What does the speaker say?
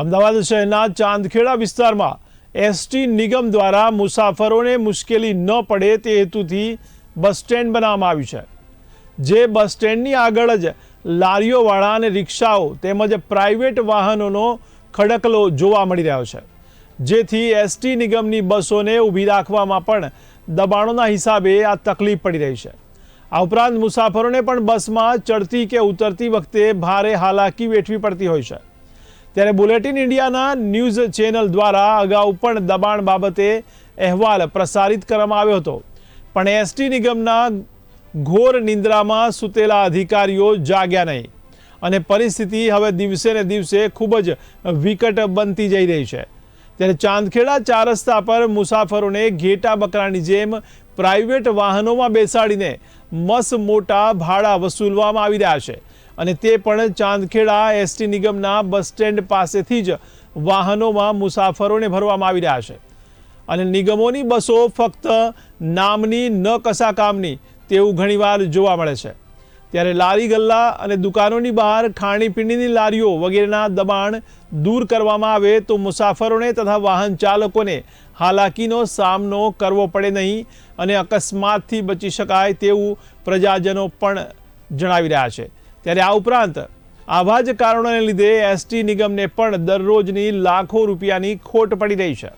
અમદાવાદ શહેરના ચાંદખેડા વિસ્તારમાં એસટી નિગમ દ્વારા મુસાફરોને મુશ્કેલી ન પડે તે હેતુથી બસ સ્ટેન્ડ બનાવવામાં આવ્યું છે. જે બસ સ્ટેન્ડની આગળ જ લારીઓવાળા અને રિક્ષાઓ તેમજ પ્રાઇવેટ વાહનોનો ખડકલો જોવા મળી રહ્યો છે. જેથી એસટી નિગમની બસોને ઊભી રાખવામાં પણ દબાણોના હિસાબે આ તકલીફ પડી રહી છે. આ ઉપરાંત મુસાફરોને પણ બસમાં ચડતી કે ઉતરતી વખતે ભારે હાલાકી વેઠવી પડતી હોય છે. ત્યારે બુલેટિન ઇન્ડિયાના ન્યૂઝ ચેનલ દ્વારા અગાઉ પણ દબાણ બાબતે અહેવાલ પ્રસારિત કરવામાં આવ્યો હતો. પણ એસટી નિગમના ઘોર નિંદ્રામાં સૂતેલા અધિકારીઓ જાગ્યા નહીં અને પરિસ્થિતિ હવે દિવસે ને દિવસે ખૂબ જ વિકટ બનતી જઈ રહી છે. ત્યારે ચાંદખેડા ચાર રસ્તા પર મુસાફરોને ઘેટા બકરાની જેમ પ્રાઇવેટ વાહનોમાં બેસાડીને મસ મોટા ભાડા વસૂલવામાં આવી રહ્યા છે. અને તે પણ ચાંદખેડા એસટી નિગમના બસ સ્ટેન્ડ પાસેથી જ વાહનોમાં મુસાફરોને ભરવામાં આવી રહ્યા છે. અને નિગમોની બસો ફક્ત નામની ન કસા કામની તેવું ઘણીવાર જોવા મળે છે. ત્યારે લારી ગલ્લા અને દુકાનોની બહાર ખાણીપીણીની લારીઓ વગેરેના દબાણ દૂર કરવામાં આવે તો મુસાફરોને તથા વાહન ચાલકોને હાલાકીનો સામનો કરવો પડે નહીં અને અકસ્માતથી બચી શકાય તેવું પ્રજાજનો પણ જણાવી રહ્યા છે. ત્યારે આ ઉપરાંત આવા જ કારણોને લીધે એસટી નિગમને પણ દરરોજની લાખો રૂપિયાની ખોટ પડી રહી છે.